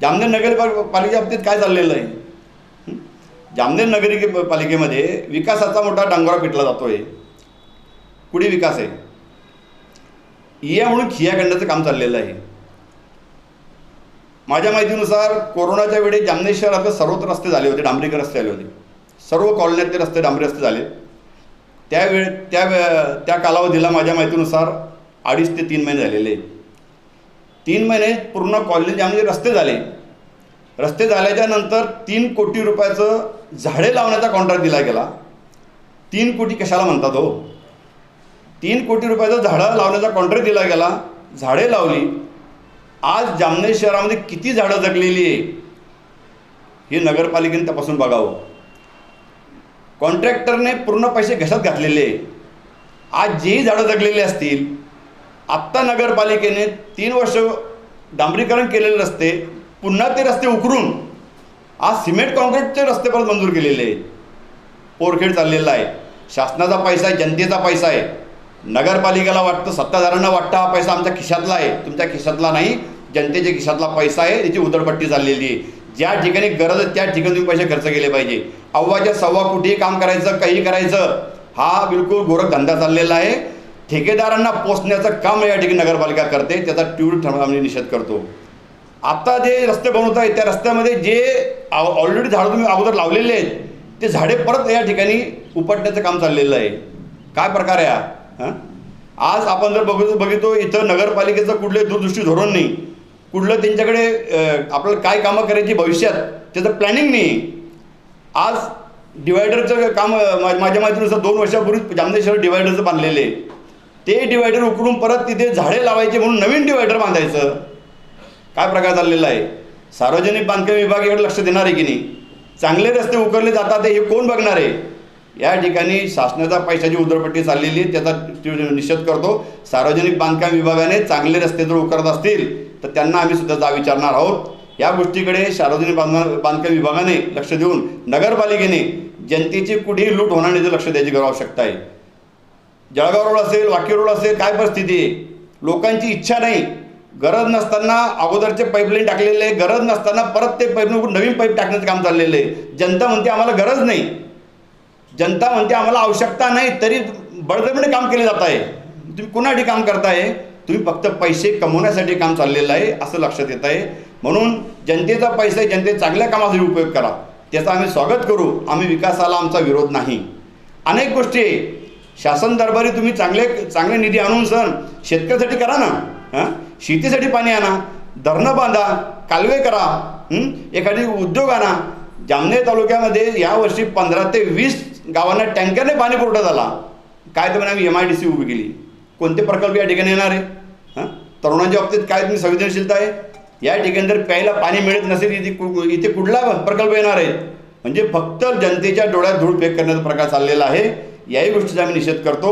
जामनेर नगर पालिकेच्या बाबतीत काय चाललेलं आहे? जामनेर नगरी पालिकेमध्ये विकासाचा मोठा डांगोरा पिटला जातो आहे कुठे विकास आहे? इया म्हणून खिया काढण्याचं काम चाललेलं आहे. माझ्या माहितीनुसार कोरोनाच्या वेळी जामनेर शहरातले सर्वच रस्ते झाले होते डांबरीकर रस्ते आले होते. सर्व कॉलन्यातले रस्ते डांबरी रस्ते झाले. त्यावेळे त्या त्या कालावधीला माझ्या माहितीनुसार अडीच ते तीन महिने झालेले. आहेत. तीन महिने पूर्ण कॉलनी ज्यामध्ये रस्ते झाले. रस्ते झाल्याच्यानंतर तीन कोटी रुपयाचं झाडे लावण्याचा कॉन्ट्रॅक्ट दिला गेला. तीन कोटी कशाला म्हणतात हो? तीन कोटी रुपयाचं झाडं लावण्याचा कॉन्ट्रॅक्ट दिला गेला. झाडे लावली. आज जामनेर शहरामध्ये किती झाडं जगलेली आहे? हे नगरपालिकेने तपासून बघावं कॉन्ट्रॅक्टरने हो. पूर्ण पैसे घशात घातलेले. आज जेही झाडं जगलेली असतील आत्ता नगरपालिकेने तीन वर्ष डांबरीकरण केलेले रस्ते पुन्हा ते रस्ते उकरून आज सिमेंट काँक्रीटचे रस्ते परत मंजूर केलेले आहेत. पोरखेड चाललेला आहे. शासनाचा पैसा आहे जनतेचा पैसा आहे. नगरपालिकेला वाटतं सत्ताधाऱ्यांना वाटतं हा पैसा आमच्या खिशातला आहे. तुमच्या खिशातला नाही जनतेच्या खिशातला पैसा आहे त्याची उधळपट्टी चाललेली आहे. ज्या ठिकाणी गरज आहे त्या ठिकाणी तुम्ही पैसे खर्च केले पाहिजे. अव्वाच्या सव्वा कुठेही काम करायचं काही करायचं हा बिलकुल गोरखधंदा चाललेला आहे. ठेकेदारांना पोचण्याचं काम या ठिकाणी नगरपालिका करते त्याचा तीव्र आम्ही निषेध करतो. आता जे रस्ते बनवत आहेत त्या रस्त्यामध्ये जे ऑलरेडी झाडं तुम्ही अगोदर लावलेले आहेत ते झाडे परत या ठिकाणी उपटण्याचं काम चाललेलं आहे. काय प्रकार आहे हां? आज आपण जर बघतो बघितो इथं नगरपालिकेचं कुठलं दूरदृष्टी धोरण नाही. कुठलं त्यांच्याकडे आपल्याला काय कामं करायची भविष्यात त्याचं प्लॅनिंग नाही. आज डिवायडरचं काम माझ्या माहितीनुसार दोन वर्षापूर्वी जामदेश्वर डिवायडरचं बांधलेलं आहे. ते डिवायडर उकडून परत तिथे झाडे लावायचे म्हणून नवीन डिवायडर बांधायचं. काय प्रकार चाललेला आहे? सार्वजनिक बांधकाम विभागाकडे लक्ष देणार आहे की नाही? चांगले रस्ते उकरले जातात हे कोण बघणार आहे? या ठिकाणी शासनाचा पैशाची उधळपट्टी चाललेली आहे त्याचा निषेध करतो. सार्वजनिक बांधकाम विभागाने चांगले रस्ते जर उकरत असतील तर त्यांना आम्ही सुद्धा जा विचारणार आहोत. या गोष्टीकडे सार्वजनिक बांधकाम बांधकाम विभागाने लक्ष देऊन नगरपालिकेने जनतेची कुठेही लूट होणार नाही लक्ष द्यायची गरज आवश्यकता आहे. जळगाव रोड असेल वाकी रोड असेल काय परिस्थिती? आहे लोकांची इच्छा नाही. गरज नसताना अगोदरचे पाईपलाईन टाकलेले आहे. गरज नसताना परत ते पाईप नवीन पाईप टाकण्याचं काम चाललेलं आहे. जनता म्हणते आम्हाला गरज नाही. जनता म्हणते आम्हाला आवश्यकता नाही तरी बळजबरीने काम केले जात आहे. तुम्ही कुणासाठी काम करताय? तुम्ही फक्त पैसे कमवण्यासाठी काम चाललेलं आहे असं लक्षात येत आहे. म्हणून जनतेचा पैसा जनते चांगल्या कामासाठी उपयोग करा. त्याचा आम्ही स्वागत करू. आम्ही विकासाला आमचा विरोध नाही. अनेक गोष्टी आहे. शासन दरबारी तुम्ही चांगले चांगले निधी आणून सण. शेतकऱ्यासाठी करा ना. हां? शेतीसाठी पाणी आणा. धरणं बांधा. कालवे करा. एखादी उद्योग आणा. जामनेर तालुक्यामध्ये यावर्षी पंधरा ते वीस गावांना टँकरने पाणी पुरवठा झाला. काय तर आम्ही एम आय डी सी उभी केली. कोणते प्रकल्प या ठिकाणी येणार आहे? हां? तरुणांच्या बाबतीत काय तुम्ही संवेदनशीलता आहे? या ठिकाणी जर प्यायला पाणी मिळत नसेल इथे इथे कुठला प्रकल्प येणार आहे? म्हणजे फक्त जनतेच्या डोळ्यात धूळ फेक करण्याचा प्रकार चाललेला आहे. याही गोष्टीचा आम्ही निषेध करतो.